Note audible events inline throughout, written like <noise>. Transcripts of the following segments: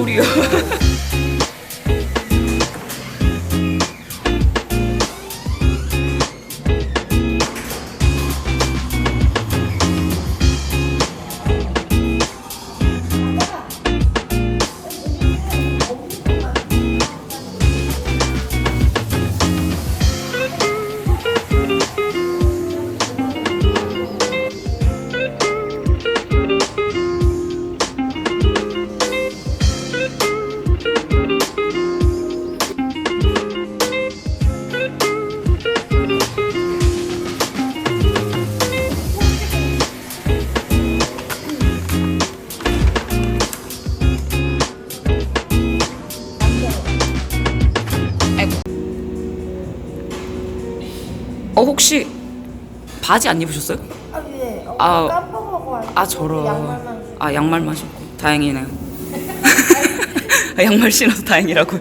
소리야. 어 혹시 바지 안 입으셨어요? 아 예. 어, 아, 깜빡하고 왔는데 아 저런. 양말만 신고. 아 양말만 신고 다행이네요. <laughs> 아, 양말 신어서 다행이라고.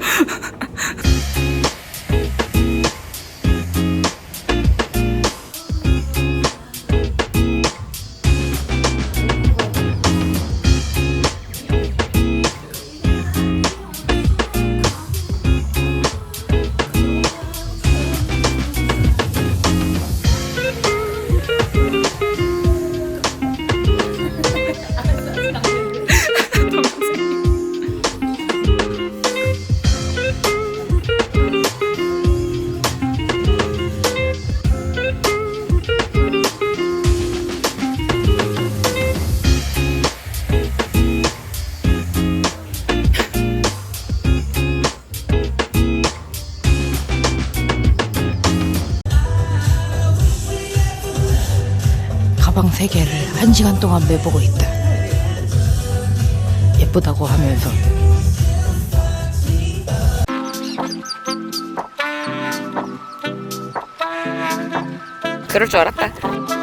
가방 세 개를 한 시간 동안 매보고 있다. 예쁘다고 하면서 그럴 줄 알았다.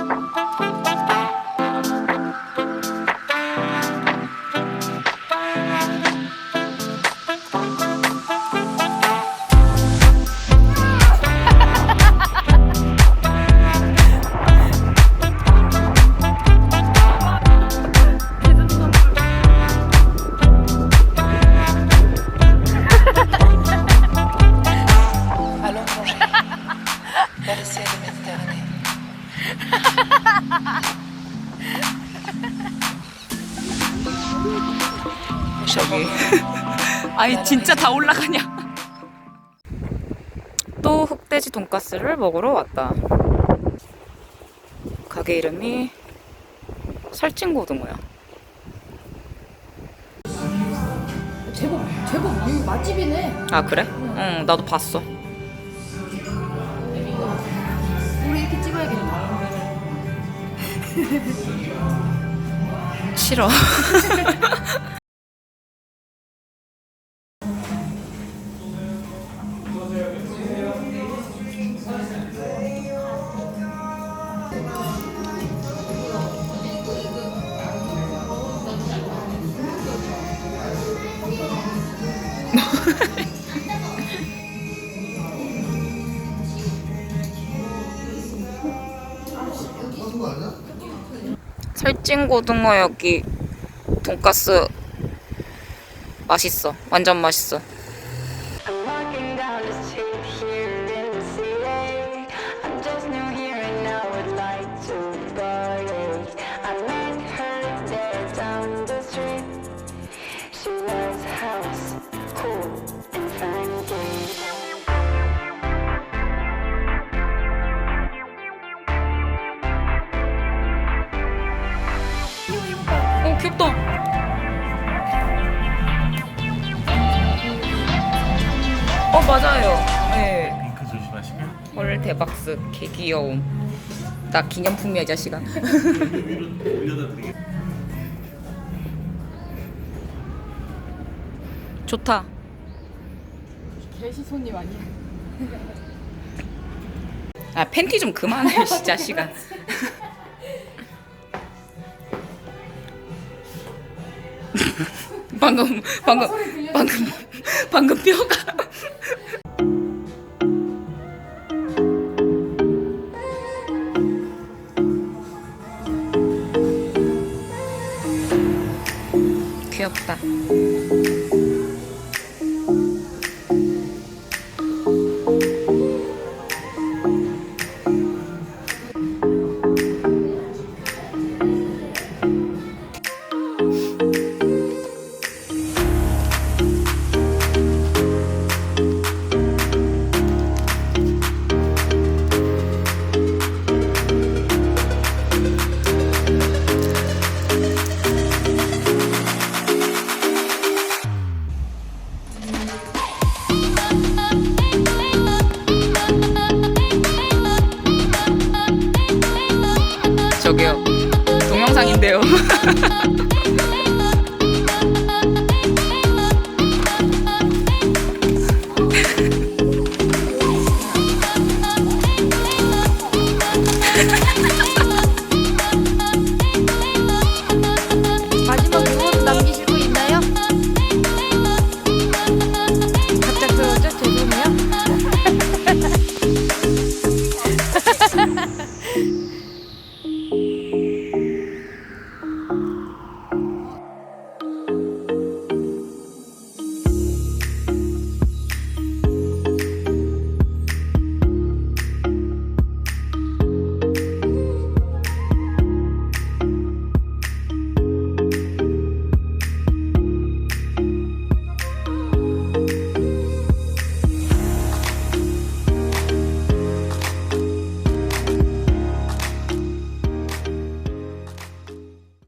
아니 진짜 다 올라가냐? <laughs> 또 흑돼지 돈가스를 먹으러 왔다. 가게 이름이 살찐 고등어야. 제법 제법 음, 맛집이네. 아 그래? 응 나도 봤어. 우리 이렇게 찍어야겠다. 싫어. <laughs> 살찐 고등어 여기 돈가스 맛있어. 완전 맛있어. 어 귀엽다. 어 맞아요. 네. 핑크 조심하시고 헐 대박스 개 귀여움. 나 기념품이야 이 자식아. 올려다 <laughs> 드리겠습니다. 좋다. 개시 손님 아니야? 아 팬티 좀 그만해 이 자식아. <laughs> <laughs> 방금 방금 방금 방금 뼈가 <laughs> 귀엽다. 저기요. 동영상인데요. <laughs>